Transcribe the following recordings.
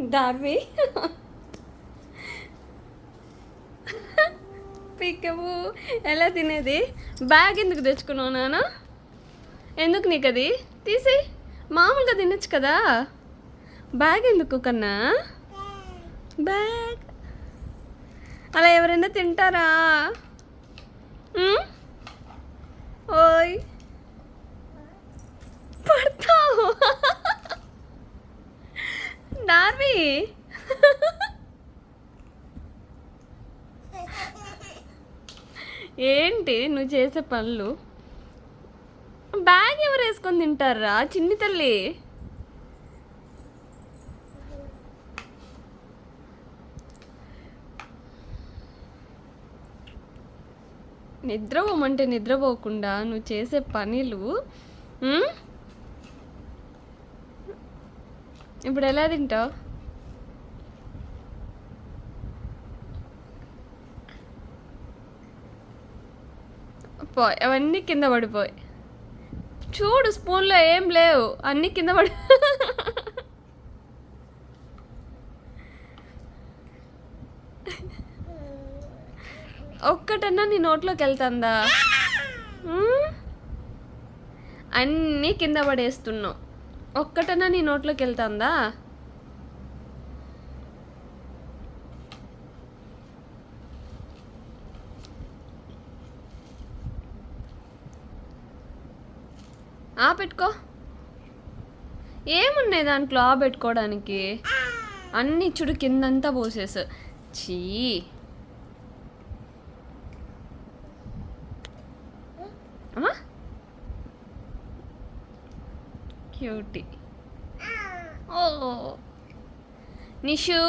డార్వి పిక్కవు ఎలా తినేది? బ్యాగ్ ఎందుకు తెచ్చుకున్నావు నాన్న ఎందుకు నీకు అది తీసి మామూలుగా తినొచ్చు కదా. బ్యాగ్ ఎందుకు కన్నా? బ్యాగ్ అలా ఎవరైనా తింటారా? ఓయ్. పడతా. డార్వి ఏంటి నువ్వు చేసే పనులు? బ్యాగ్ ఎవరు వేసుకొని తింటారా? చిన్ని తల్లి. నిద్రపోమంటే నిద్రపోకుండా నువ్వు చేసే పనులు ఇప్పుడు ఎలా తింటావు? పోయ్ అవన్నీ కింద పడిపోయి. చూడు స్పూన్లో ఏం లేవు. అన్నీ కింద పడి ఒక్కటన్నా నీ నోట్లోకి వెళ్తుందా? అన్నీ కింద పడేస్తున్నావు. ఒక్కటనా నీ నోట్లోకి వెళ్తుందా? ఆ పెట్టుకో. ఏమున్నాయి దాంట్లో ఆ పెట్టుకోవడానికి? అన్ని చుడు కిందంతా పోసేసు. చీ. అమ్మా. క్యూటీ ఓ నిషు?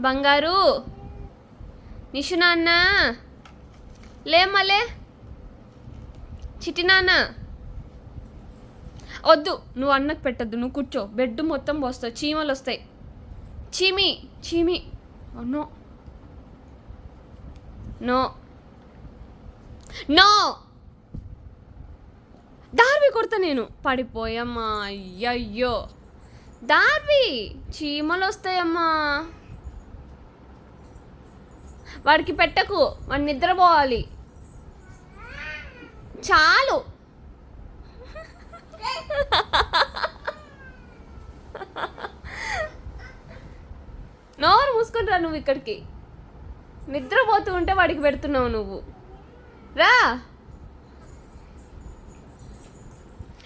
బంగారు? నిషు నాన్న? లేమ్మలే చిట్టి నాన్న. వద్దు నువ్వు అన్నకు పెట్టద్దు నువ్వు కూర్చో. బెడ్ మొత్తం పోస్తావు చీమలు వస్తాయి. చీమి చీమి. నో నో నో దార్వి కొడతా నేను. పడిపోయమ్మా అయ్యయ్యో. దార్వి చీమలు వస్తాయమ్మా. వాడికి పెట్టకు వాడు నిద్రపోవాలి. చాలు. నోరు మూసుకుంటా రా నువ్వు ఇక్కడికి. నిద్రపోతూ ఉంటే వాడికి పెడుతున్నావు నువ్వు. రా.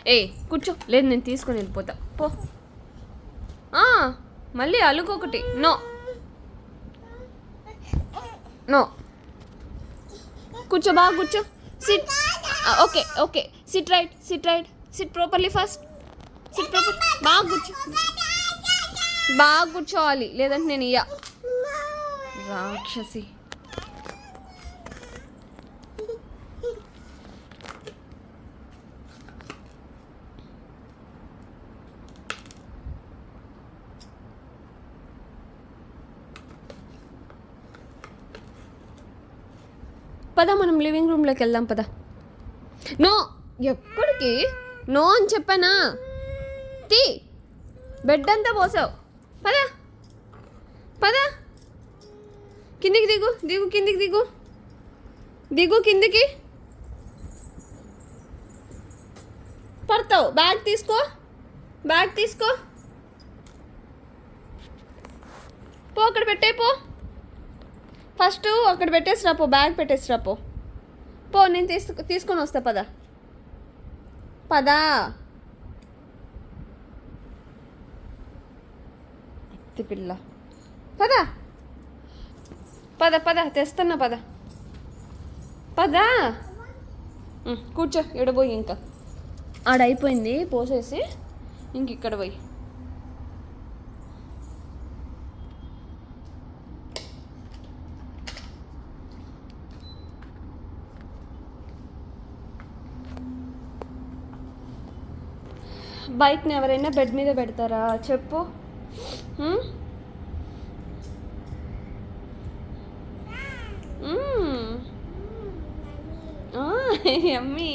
ఏ కూర్చో. లేదు నేను తీసుకొని వెళ్ళిపోతా. పో. మళ్ళీ అలుకొకటి నో. నో. కూర్చో బాగా కూర్చో. Sit okay okay. Sit right sit right sit properly first sit proper బాగా కూర్చో. బాగా కూర్చోవాలి. లేదంటే నేను ఇయ్య. రాక్షసి. పద మనం లివింగ్ రూమ్లోకి వెళ్దాం పద. నో ఎక్కడికి? నో అని చెప్పానా? తీ బెడ్ అంతా పోసావు. పద పద. కిందికి దిగు దిగు కిందికి దిగు. దిగు కిందికి. పడతావు. బ్యాగ్ తీసుకో బ్యాగ్ తీసుకో. పో అక్కడ పెట్టే పో. ఫస్ట్ అక్కడ పెట్టేసిరా పో బ్యాగ్ పెట్టేసిరా పో. పో నేను తీసుకు తీసుకొని వస్తా పద. పదా. అత్తి పిల్ల. పద. పద పద తెస్తున్నా పద. పదా. కూర్చో ఎడబోయి ఇంకా. ఆడ అయిపోయింది పోసేసి ఇంక ఇక్కడ పోయి బైక్ని ఎవరైనా బెడ్ మీద పెడతారా? చెప్పు. అమ్మి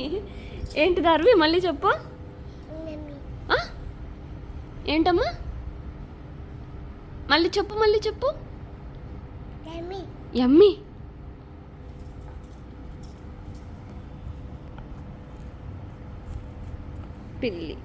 ఏంటి దార్వి? మళ్ళీ చెప్పు. ఏంటమ్మా? మళ్ళీ చెప్పు మళ్ళీ చెప్పు. ఎమ్మి పిల్లి.